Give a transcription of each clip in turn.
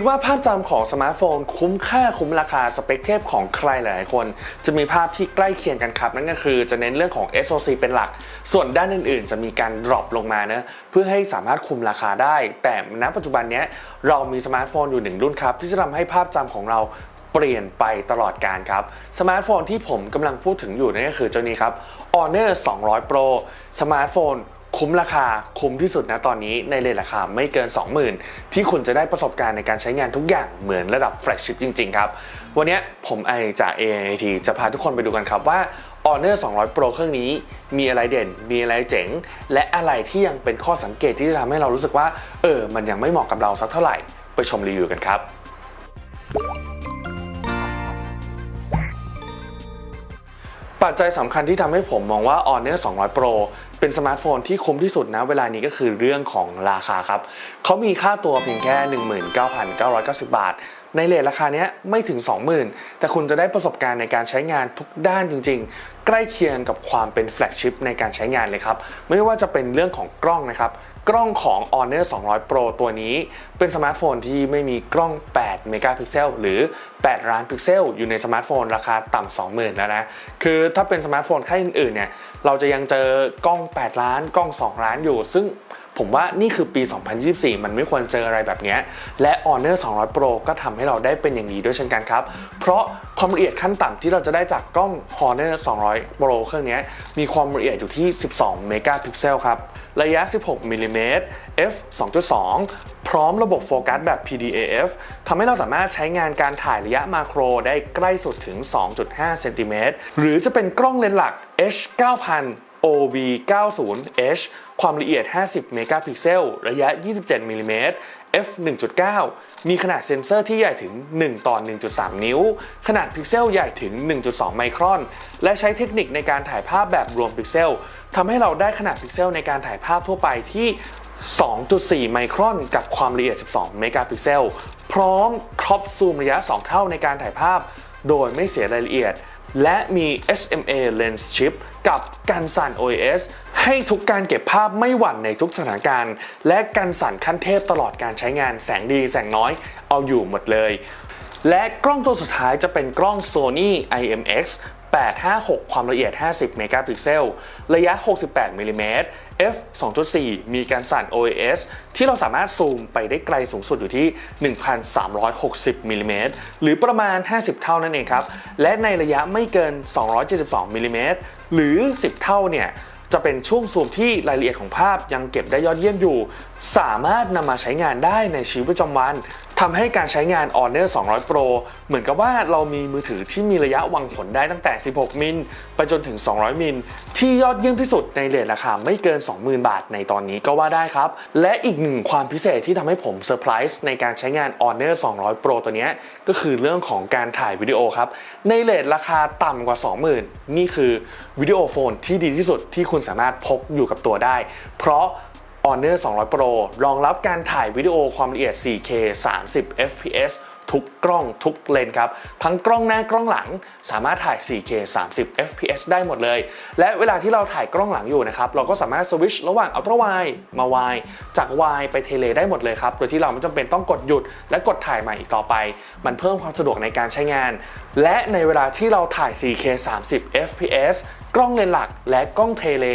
คิดว่าภาพจำของสมาร์ทโฟนคุ้มค่าคุ้มราคาสเปคเทพของใครหลายๆคน จะมีภาพที่ใกล้เคียงกันครับ นั่นก็คือจะเน้นเรื่องของ SoC เป็นหลัก ส่วนด้านอื่นๆ จะมีการดรอปลงมานะเพื่อให้สามารถคุมราคาได้ แต่ณปัจจุบันนี้เรามีสมาร์ทโฟนอยู่หนึ่งรุ่นครับ ที่จะทำให้ภาพจำของเราเปลี่ยนไปตลอดการครับ สมาร์ทโฟนที่ผมกำลังพูดถึงอยู่นั่นก็คือเจ้านี้ครับ Honor 200 Pro สมาร์ทโฟน คุ้มราคาคุ้มที่สุดนะตอนนี้ในเลทราคาไม่เกิน 20,000 ที่คุณจะได้ประสบการณ์ในการใช้งานทุกอย่างเหมือนระดับแฟลกชิพจริง ๆ ครับ วันนี้ผมไอจาก AIT จะพาทุกคนไปดูกันครับว่า Honor 200 Pro เครื่องนี้มีอะไรเด่น มีอะไรเจ๋ง และอะไรที่ยังเป็นข้อสังเกตที่จะทำให้เรารู้สึกว่า เออ มันยังไม่เหมาะกับเราสักเท่าไหร่ ไปชมรีวิวกันครับปัจจัยสำคัญที่ทำให้ผมมองว่า Honor 200 Pro เป็นสมาร์ทโฟนที่คุ้มที่สุดนะเวลานี้ก็คือเรื่องของราคาครับเขามีค่าตัวเพียงแค่ 19,990 บาท ในเลทราคาเนี้ยไม่ถึง 20,000 แต่คุณจะได้ประสบการณ์ในการใช้งานทุกด้านจริง ๆ ใกล้เคียงกับความเป็นแฟลกชิพในการใช้งานเลยครับ ไม่ว่าจะเป็นเรื่องของกล้องนะครับ กล้องของ Honor 200 Pro ตัวนี้ เป็นสมาร์ทโฟนที่ไม่มีกล้อง 8 เมกะพิกเซลหรือ 8 ล้านพิกเซล อยู่ในสมาร์ทโฟนราคาต่ำ20,000 แล้วนะ คือถ้าเป็นสมาร์ทโฟนค่ายอื่นๆเนี่ย เราจะยังเจอกล้อง 8 ล้าน กล้อง 2 ล้านอยู่ ซึ่งผมว่านี่คือปี 2024 มันไม่ควรเจออะไรแบบนี้ และ Honor 200 Pro ก็ทำให้เราได้เป็นอย่างนี้ด้วยเช่นกันครับ เพราะความละเอียดขั้นต่ำที่เราจะได้จากกล้อง Honor 200 Pro เครื่องนี้มีความละเอียดอยู่ที่ 12 เมกะพิกเซลครับ ระยะ 16มิลลิเมตร f 2.2 พร้อมระบบโฟกัสแบบ PDAF ทำให้เราสามารถใช้งานการถ่ายระยะมาโครได้ใกล้สุดถึง 2.5 เซนติเมตร หรือจะเป็นกล้องเลนส์หลัก H 9000 OB 90 H ความละเอียด 50 เมกะพิกเซล ระยะ 27มิลลิเมตร f 1.9 มีขนาดเซ็นเซอร์ที่ใหญ่ถึง 1 ต่อ 1.3 นิ้ว ขนาดพิกเซลใหญ่ถึง 1.2 ไมครอน และใช้เทคนิคในการถ่ายภาพแบบรวมพิกเซลทำให้เราได้ขนาดพิกเซลในการถ่ายภาพทั่วไปที่ 2.4 ไมครอน กับความละเอียด 12 เมกะพิกเซล พร้อมครอบซูมระยะ 2 เท่าในการถ่ายภาพ โดยไม่เสียรายละเอียด และมี SMA Lens Chip กับกันสั่น o s ให้ทุกการเก็บภาพไม่หวั่นในทุกสถานการณ์ และกันสั่นขั้นเทพตลอดการใช้งานแสงดีแสงน้อยเอาอยู่หมดเลย และกล้องตัวสุดท้ายจะเป็นกล้อง Sony IMX 856 ความละเอียด 50 เมกะพิกเซล ระยะ 68มิลลิเมตร f 2.4 มีการสั่น OIS ที่เราสามารถซูมไปได้ไกลสูงสุดอยู่ที่ 1,360มิลลิเมตร หรือประมาณ 50 เท่านั่นเองครับ และในระยะไม่เกิน 272มิลลิเมตร หรือ 10 เท่าเนี่ยจะเป็นช่วงซูมที่รายละเอียดของภาพยังเก็บได้ยอดเยี่ยมอยู่ สามารถนำมาใช้งานได้ในชีวิตประจำวัน ทำให้การใช้งาน Honor 200 Pro เหมือนกับว่าเรามีมือถือที่มีระยะวางผลได้ตั้งแต่ 16 มิลไปจนถึง 200 มิลที่ยอดเยี่ยมที่สุดในเรทราคาไม่เกิน 20,000 บาทในตอนนี้ก็ว่าได้ครับ และอีกหนึ่งความพิเศษที่ทำให้ผมเซอร์ไพรส์ในการใช้งาน Honor 200 Pro ตัวนี้ก็คือเรื่องของการถ่ายวิดีโอครับ ในเรทราคาต่ำกว่า 20,000 นี่คือวิดีโอโฟนที่ดีที่สุดที่คุณสามารถพกอยู่กับตัวได้ เพราะ Honor 200 Pro รองรับการถ่ายวิดีโอความละเอียด 4K 30 fps ทุกกล้องทุกเลนส์ครับ ทั้งกล้องหน้ากล้องหลังสามารถถ่าย 4K 30 fps ได้หมดเลย และเวลาที่เราถ่ายกล้องหลังอยู่นะครับ เราก็สามารถสวิชระหว่าง Ultra Wide มา Wide จาก Wide ไปเทเลได้หมดเลยครับ โดยที่เราไม่จำเป็นต้องกดหยุด และกดถ่ายใหม่อีกต่อไป มันเพิ่มความสะดวกในการใช้งาน และในเวลาที่เราถ่าย 4K 30 fps กล้องเลนหลักและกล้องเทเล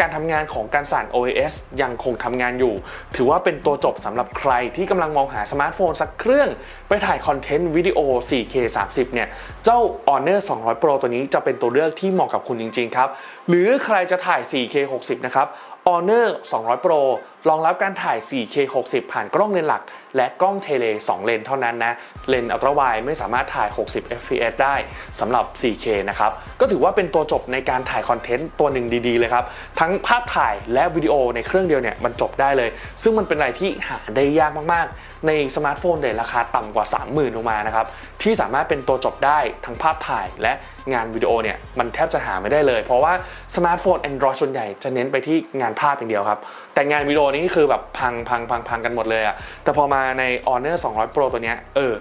การทำงานของการสั่น OAS ยังคงทำงานอยู่ ถือว่าเป็นตัวจบสำหรับใครที่กำลังมองหาสมาร์ทโฟนสักเครื่อง ไปถ่ายคอนเทนต์วิดีโอ 4K 30 เนี่ย เจ้า Honor 200 Pro ตัวนี้จะเป็นตัวเลือกที่เหมาะกับคุณจริง ๆ ครับ หรือใครจะถ่าย 4K 60 นะครับ Honor 200 Pro รองรับการถ่าย 4K 60 ผ่านกล้องเลนส์หลัก และกล้องเทเล 2 เลนเท่านั้นนะ เลนส์อัลตร้าไวไม่สามารถถ่าย 60 fps ได้สำหรับ 4K นะครับ ก็ถือว่าเป็นตัวจบในการถ่ายคอนเทนต์ตัวหนึ่งดีๆ เลยครับ ทั้งภาพถ่ายและวิดีโอในเครื่องเดียวเนี่ยมันจบได้เลย ซึ่งมันเป็นอะไรที่หาได้ยากมากๆ ในสมาร์ทโฟนเดทราคาต่ำกว่า 30,000ลงมานะครับที่สามารถเป็นตัวจบได้ทั้งภาพถ่ายและงานวิดีโอเนี่ยมันแทบจะหาไม่ได้เลย เพราะว่าสมาร์ทโฟน Android ส่วนใหญ่จะเน้นไปที่งานภาพอย่างเดียวครับ แต่งานวิดีโอนี้คือแบบพังพังพังพังกันหมดเลยอะแต่พอมาใน Honor 200 Pro ตัวเนี้ยเออ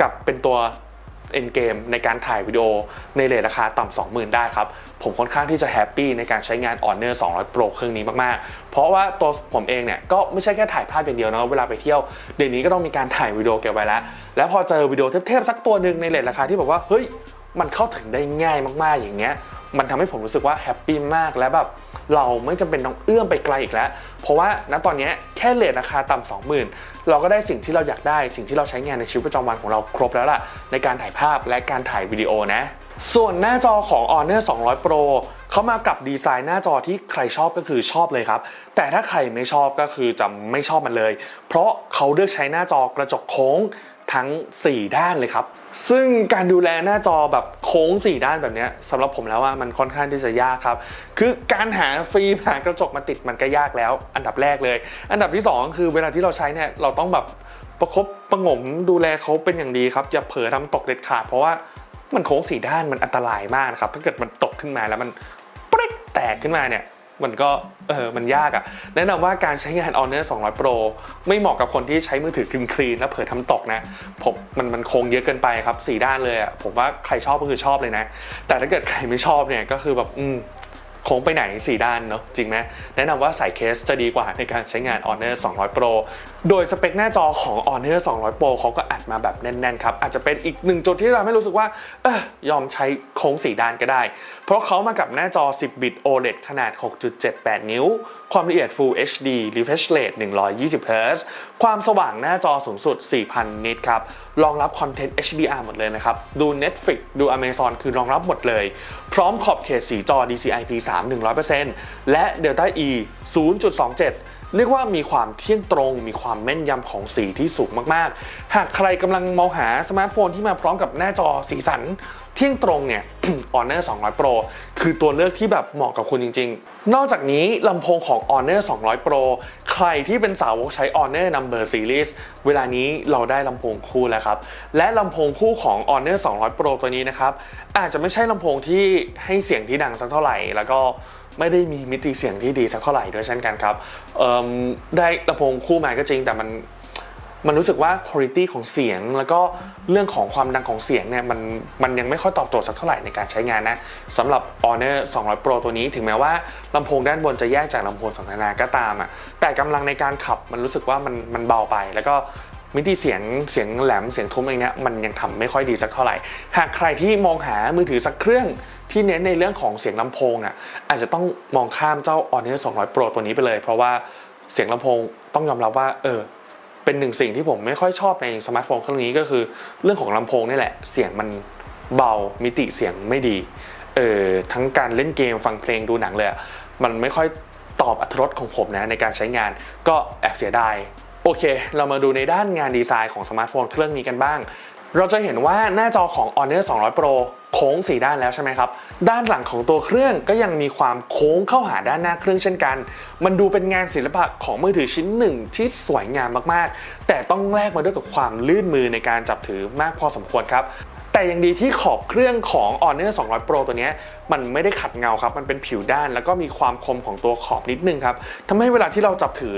กลับเป็นตัว เอ็นเกมในการถ่ายวิดีโอในเรทราคาต่ำ20,000 ได้ครับ ผมค่อนข้างที่จะแฮปปี้ในการใช้งาน Honor 200 Pro เครื่องนี้มาก ๆ เพราะว่าตัวผมเองเนี่ยก็ไม่ใช่แค่ถ่ายภาพอย่างเดียวนะเวลาไปเที่ยวเดี๋ยวนี้ก็ต้องมีการถ่ายวิดีโอเก็บไว้แล้ว แล้วพอเจอวิดีโอเทพๆสักตัวหนึ่งในเรทราคาที่บอกว่าเฮ้ยมันเข้าถึงได้ง่ายมากๆอย่างเงี้ยมันทำให้ผมรู้สึกว่าแฮปปี้มากและแบบ เราไม่จำเป็นต้องเอื้อมไปไกลอีกแล้ว เพราะว่าณตอนนี้แค่เลทราคาต่ำ20,000เราก็ได้สิ่งที่เราอยากได้สิ่งที่เราใช้งานในชีวิตประจำวันของเราครบแล้วล่ะ ในการถ่ายภาพและการถ่ายวิดีโอนะ ส่วนหน้าจอของ Honor 200 Pro เขามากับดีไซน์หน้าจอที่ใครชอบก็คือชอบเลยครับ แต่ถ้าใครไม่ชอบก็คือจะไม่ชอบมันเลย เพราะเขาเลือกใช้หน้าจอกระจกโค้งทั้ง 4 ด้านเลยครับ ซึ่งการดูแลหน้าจอแบบโค้ง 4 ด้านแบบนี้สำหรับผมแล้วว่ามันค่อนข้างที่จะยากครับ คือการหาฟิล์มหากระจกมาติดมันก็ยากแล้ว อันดับแรกเลย อันดับที่ 2 คือเวลาที่เราใช้เนี่ยเราต้องแบบประคบประงมดูแลเขาเป็นอย่างดีครับ อย่าเผลอทำตกเด็ดขาดเพราะว่ามันโค้งสี่ด้านมันอันตรายมากนะครับถ้าเกิดมันตกขึ้นมาแล้วมันปริ๊กแตกขึ้นมาเนี่ย มันก็เออมันยากอะ่ะ แนะนำว่าการใช้งาน Honor 200 Pro ไม่เหมาะกับคนที่ใช้มือถือคลีนคลีนแล้วเผลอทำตกนะผมมันมันโค้งเยอะเกินไปครับสี่ด้านเลยอะ่ะผมว่าใครชอบก็คือชอบเลยนะ แต่ถ้าเกิดใครไม่ชอบเนี่ยก็คือแบบอืม โค้งไปไหน 4 ด้านเนาะจริงไหมแนะนำว่าใส่เคสจะดีกว่าในการใช้งาน Honor 200 Pro โดยสเปคหน้าจอของ Honor 200 Pro เขาก็อัดมาแบบแน่นๆครับ อาจจะเป็นอีกหนึ่งจุดที่ทำให้รู้สึกว่าเออยอมใช้โค้ง 4 ด้านก็ได้ เพราะเขามากับหน้าจอ 10 บิต OLED ขนาด 6.78 นิ้ว ความละเอียด Full HD refresh rate 120 Hz ความสว่างหน้าจอสูงสุด 4,000 นิตครับ รองรับคอนเทนต์ HDR หมดเลยนะครับ ดู Netflix ดู Amazon คือรองรับหมดเลย พร้อมขอบเขตสีจอ DCI-P3 100%และ Delta E 0.27 เรียกว่ามีความเที่ยงตรง มีความแม่นยำของสีที่สูงมากๆ หากใครกำลังมองหาสมาร์ทโฟนที่มาพร้อมกับหน้าจอสีสันเที่ยงตรงเนี่ย Honor 200 Pro คือตัวเลือกที่แบบเหมาะกับคุณจริง ๆ นอกจากนี้ลำโพงของ Honor 200 Pro ใครที่เป็นสาวกใช้ Honor Number Series เวลานี้เราได้ลำโพงคู่แล้วครับ และลำโพงคู่ของ Honor 200 Pro ตัวนี้นะครับ อาจจะไม่ใช่ลำโพงที่ให้เสียงที่ดังสักเท่าไหร่ แล้วก็ ไม่ได้มีมิติเสียงที่ดีสักเท่าไหร่ด้วยเช่นกันครับได้ลำโพงคู่มาก็จริงแต่มันมันรู้สึกว่าคุณภาพของเสียง แล้วก็เรื่องของความดังของเสียงเนี่ยมันมันยังไม่ค่อยตอบโจทย์สักเท่าไหร่ในการใช้งานนะสำหรับ Honor 200 Pro ตัวนี้ถึงแม้ว่าลำโพงด้านบนจะแยกจากลำโพงสันทนาก็ตามอะแต่กำลังในการขับมันรู้สึกว่ามันมันเบาไป แล้วก็ มิติเสียงเสียงแหลมเสียงทุ้มเองเนี่ยมันยังทำไม่ค่อยดีสักเท่าไหร่ หากใครที่มองหามือถือสักเครื่องที่เน้นในเรื่องของเสียงลำโพงอะอาจจะต้องมองข้ามเจ้า Honor 200 Pro ตัวนี้ไปเลย เพราะว่าเสียงลำโพงต้องยอมรับว่าเออเป็นหนึ่งสิ่งที่ผมไม่ค่อยชอบในสมาร์ทโฟนเครื่องนี้ก็คือ เรื่องของลำโพงนี่แหละ เสียงมันเบามิติเสียงไม่ดีเออทั้งการเล่นเกมฟังเพลงดูหนังเลยมันไม่ค่อยตอบอรรรสของผมนะในการใช้งานก็แอบเสียดาย โอเค เรามาดูในด้านงานดีไซน์ของสมาร์ทโฟนเครื่องนี้กันบ้าง เราจะเห็นว่าหน้าจอของ Honor 200 Pro โค้ง 4 ด้านแล้วใช่ไหมครับ ด้านหลังของตัวเครื่องก็ยังมีความโค้งเข้าหาด้านหน้าเครื่องเช่นกัน มันดูเป็นงานศิลปะของมือถือชิ้นหนึ่งที่สวยงามมากๆ แต่ต้องแลกมาด้วยกับความลื่นมือในการจับถือมากพอสมควรครับ แต่ยังดีที่ขอบเครื่องของ Honor 200 Pro ตัวนี้มันไม่ได้ขัดเงาครับ มันเป็นผิวด้านแล้วก็มีความคมของตัวขอบนิดนึงครับทำให้เวลาที่เราจับถือ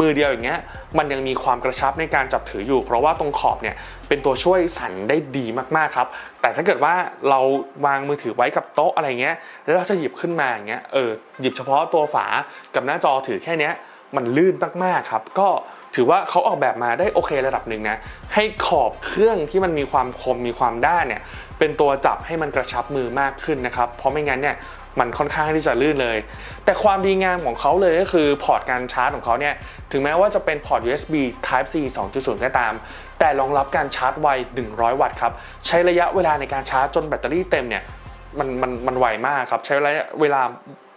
มือเดียวอย่างเงี้ยมันยังมีความกระชับในการจับถืออยู่ เพราะว่าตรงขอบเนี่ยเป็นตัวช่วยสั่นได้ดีมากๆครับ แต่ถ้าเกิดว่าเราวางมือถือไว้กับโต๊ะอะไรเงี้ยแล้วเราจะหยิบขึ้นมาอย่างเงี้ยเออหยิบเฉพาะตัวฝากับหน้าจอถือแค่เนี้ยมันลื่นมากๆครับ ก็ ถือว่าเขาออกแบบมาได้โอเคระดับหนึ่งนะ ให้ขอบเครื่องที่มันมีความคมมีความด้านเนี่ยเป็นตัวจับให้มันกระชับมือมากขึ้นนะครับ เพราะไม่งั้นเนี่ยมันค่อนข้างที่จะลื่นเลย แต่ความดีงามของเขาเลยก็คือพอร์ตการชาร์จของเขาเนี่ยถึงแม้ว่าจะเป็นพอร์ต USB Type C 2.0 ก็ตาม แต่รองรับการชาร์จไว 100 วัตต์ครับ ใช้ระยะเวลาในการชาร์จจนแบตเตอรี่เต็มเนี่ยมันมันมันไวมากครับ ใช้ระยะเวลา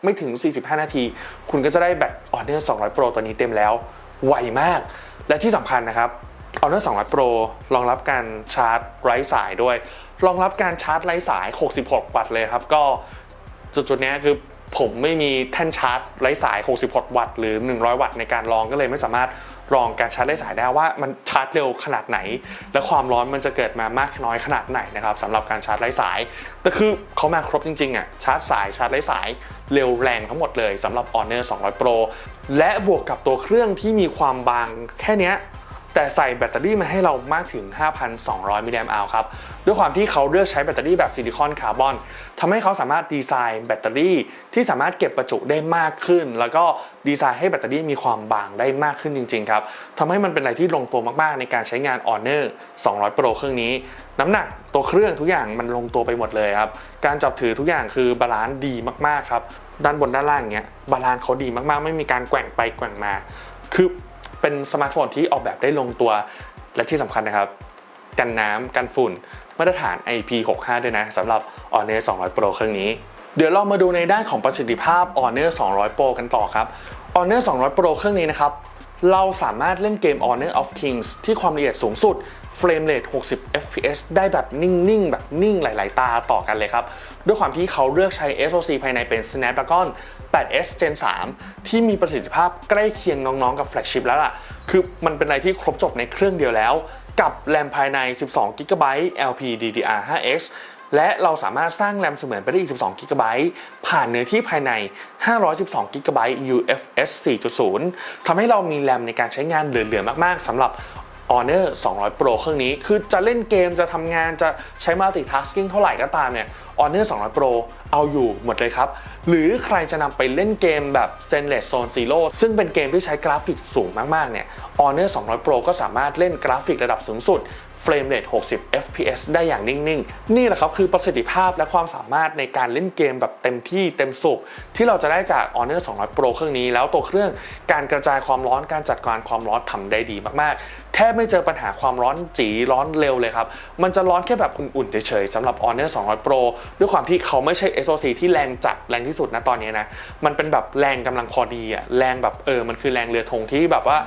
ไม่ถึง 45 นาที คุณก็จะได้แบต Honor 200 Pro ตัวนี้เต็มแล้ว ไวมาก และที่สำคัญนะครับ Honor 200 Pro รองรับการชาร์จไร้สายด้วย รองรับการชาร์จไร้สาย 66 วัตต์เลยครับ ก็จุดๆนี้คือ ผมไม่มีแท่นชาร์จไร้สาย 66 วัตต์หรือ 100 วัตต์ในการลองก็เลยไม่สามารถลองการชาร์จไร้สายได้ว่ามันชาร์จเร็วขนาดไหน และความร้อนมันจะเกิดมามากน้อยขนาดไหนนะครับสำหรับการชาร์จไร้สายแต่คือเขามาครบจริงๆอะชาร์จสายชาร์จไร้สายเร็วแรงทั้งหมดเลยสำหรับ Honor 200 Pro และบวกกับตัวเครื่องที่มีความบางแค่เนี้ย แต่ใส่แบตเตอรี่มาให้เรามากถึง 5,200 มิลลิแอมป์อครับ ด้วยความที่เขาเลือกใช้แบตเตอรี่แบบซิลิคอนคาร์บอนทำให้เขาสามารถดีไซน์แบตเตอรี่ที่สามารถเก็บประจุได้มากขึ้น แล้วก็ดีไซน์ให้แบตเตอรี่มีความบางได้มากขึ้นจริงๆครับทำให้มันเป็นอะไรที่ลงตัวมากๆ ในการใช้งาน Honor 200 Pro เครื่องนี้ น้ำหนักตัวเครื่องทุกอย่างมันลงตัวไปหมดเลยครับ การจับถือทุกอย่างคือบาลานซ์ดีมากๆครับ ด้านบนด้านล่างเนี้ยบาลานซ์เขาดีมากๆ ไม่มีการแกว่งไปแกว่งมา คือ เป็นสมาร์ทโฟนที่ออกแบบได้ลงตัว และที่สำคัญนะครับ กันน้ำกันฝุ่น มาตรฐาน IP65 ด้วยนะสำหรับ Honor 200 Pro เครื่องนี้ เดี๋ยวเรามาดูในด้านของประสิทธิภาพ Honor 200 Pro กันต่อครับ Honor 200 Pro เครื่องนี้นะครับเราสามารถเล่นเกม Honor of Kings ที่ความละเอียดสูงสุด เฟรมเรท60 fps ได้แบบนิ่งๆ แบบนิ่งหลาย ๆ ตาต่อกันเลยครับ ด้วยความที่เขาเลือกใช้ SoC ภายในเป็น Snapdragon 8s Gen 3 ที่มีประสิทธิภาพใกล้เคียงน้องๆ กับแฟลกชิพแล้วล่ะ คือมันเป็นอะไรที่ครบจบในเครื่องเดียวแล้ว กับแรมภายใน 12 GB LPDDR5X และเราสามารถสร้างแรมเสมือนไปได้อีก 12 GB ผ่านเนื้อที่ภายใน 512 GB UFS 4.0 ทำให้เรามีแรมในการใช้งานเหลือๆ มากๆสำหรับ Honor 200 Pro เครื่องนี้ คือจะเล่นเกมจะทำงานจะใช้ multitasking เท่าไหร่ก็ตามเนี่ย Honor 200 Pro เอาอยู่หมดเลยครับ หรือใครจะนำไปเล่นเกมแบบ Zenless Zone Zero ซึ่งเป็นเกมที่ใช้กราฟิกสูงมากๆเนี่ย Honor 200 Pro ก็สามารถเล่นกราฟิกระดับสูงสุด เฟรมเรท60 fps ได้อย่างนิ่งๆ นี่แหละครับคือประสิทธิภาพและความสามารถในการเล่นเกมแบบเต็มที่เต็มสุขที่เราจะได้จาก Honor 200 Pro เครื่องนี้ แล้วตัวเครื่องการกระจายความร้อนการจัดการความร้อนทำได้ดีมากๆ แทบไม่เจอปัญหาความร้อนจีร้อนเร็วเลยครับ มันจะร้อนแค่แบบอุ่นๆเฉยๆสำหรับ Honor 200 Pro ด้วยความที่เขาไม่ใช่ SoC ที่แรงจัดแรงที่สุดนะตอนนี้นะมันเป็นแบบแรงกำลังพอดีอะแรงแบบเออมันคือแรงเรือธงที่แบบว่า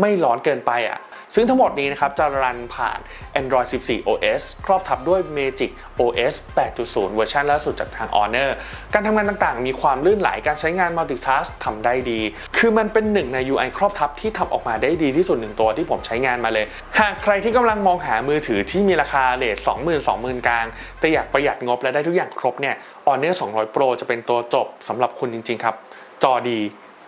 ไม่ร้อนเกินไปอะ ซึ่งทั้งหมดนี้นะครับจะรันผ่าน Android 14 OS ครอบทับด้วย Magic OS 8.0 เวอร์ชันล่าสุดจากทาง Honor การทำงานต่างๆ มีความลื่นไหลการใช้งาน Multitask ทำได้ดี คือมันเป็นหนึ่งใน UI ครอบทับที่ทำออกมาได้ดีที่สุดหนึ่งตัวที่ผมใช้งานมาเลย หากใครที่กำลังมองหามือถือที่มีราคาเลท20,000 20,000 กลาง แต่อยากประหยัดงบและได้ทุกอย่างครบเนี่ย Honor 200 Pro จะเป็นตัวจบสำหรับคุณจริง ๆ ครับ จอดี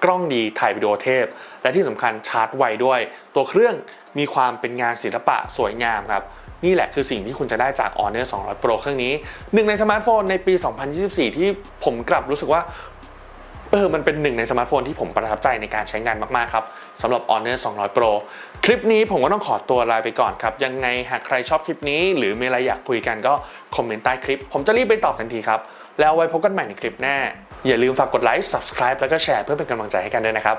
กล้องดีถ่ายวิดีโอเทพ และที่สำคัญชาร์จไวด้วย ตัวเครื่อง มีความเป็นงานศิลปะสวยงามครับ นี่แหละคือสิ่งที่คุณจะได้จาก Honor 200 Pro เครื่องนี้ หนึ่งในสมาร์ทโฟนในปี 2024 ที่ผมกลับรู้สึกว่าเออมันเป็นหนึ่งในสมาร์ทโฟนที่ผมประทับใจในการใช้งานมาก ๆ ครับสำหรับ Honor 200 Pro คลิปนี้ผมก็ต้องขอตัวลาไปก่อนครับ ยังไงหากใครชอบคลิปนี้ หรือมีอะไรอยากคุยกันก็คอมเมนต์ใต้คลิป ผมจะรีบไปตอบทันทีครับ แล้วไว้พบกันใหม่ในคลิปหน้า อย่าลืมฝากกดไลค์ subscribe แล้วก็แชร์เพื่อเป็นกำลังใจให้กันด้วยนะครับ